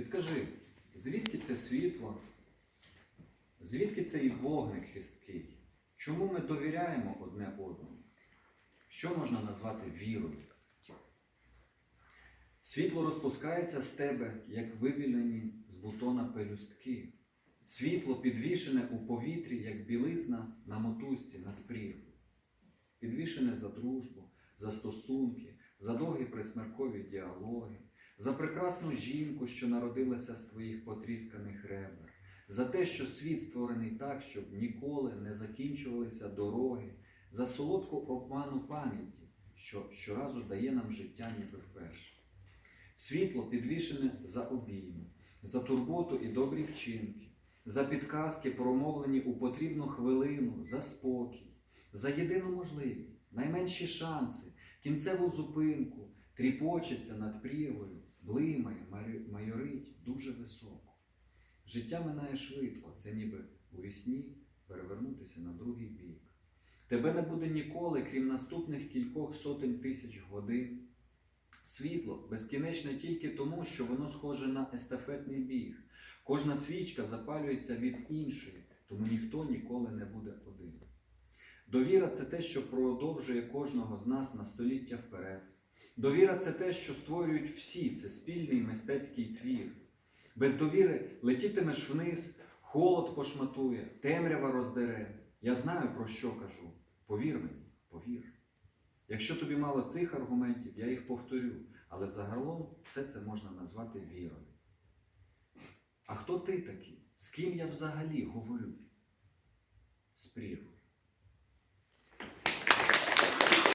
Підкажи, звідки це світло? Звідки цей вогник хисткий? Чому ми довіряємо одне одному? Що можна назвати вірою? Світло розпускається з тебе, як вивільнені з бутона пелюстки. Світло підвішене у повітрі, як білизна на мотузці над прірвою. Підвішене за дружбу, за стосунки, за довгі присмеркові діалоги, за прекрасну жінку, що народилася з твоїх потрісканих ребер, за те, що світ створений так, щоб ніколи не закінчувалися дороги, за солодку обману пам'яті, що щоразу дає нам життя ніби вперше. Світло підвішене за обійми, за турботу і добрі вчинки, за підказки, промовлені у потрібну хвилину, за спокій, за єдину можливість, найменші шанси, кінцеву зупинку, тріпочеться над прірвою, блимає, майорить дуже високо. Життя минає швидко, це ніби у вісні перевернутися на другий бік. Тебе не буде ніколи, крім наступних кількох сотень тисяч годин. Світло безкінечне тільки тому, що воно схоже на естафетний біг. Кожна свічка запалюється від іншої, тому ніхто ніколи не буде один. Довіра це те, що продовжує кожного з нас на століття вперед. Довіра це те, що створюють всі, це спільний мистецький твір. Без довіри летітимеш вниз, холод пошматує, темрява роздере. Я знаю, про що кажу. Повір мені, повір. Якщо тобі мало цих аргументів, я їх повторю, але загалом все це можна назвати вірою. А хто ти такий? З ким я взагалі говорю? З прірвою.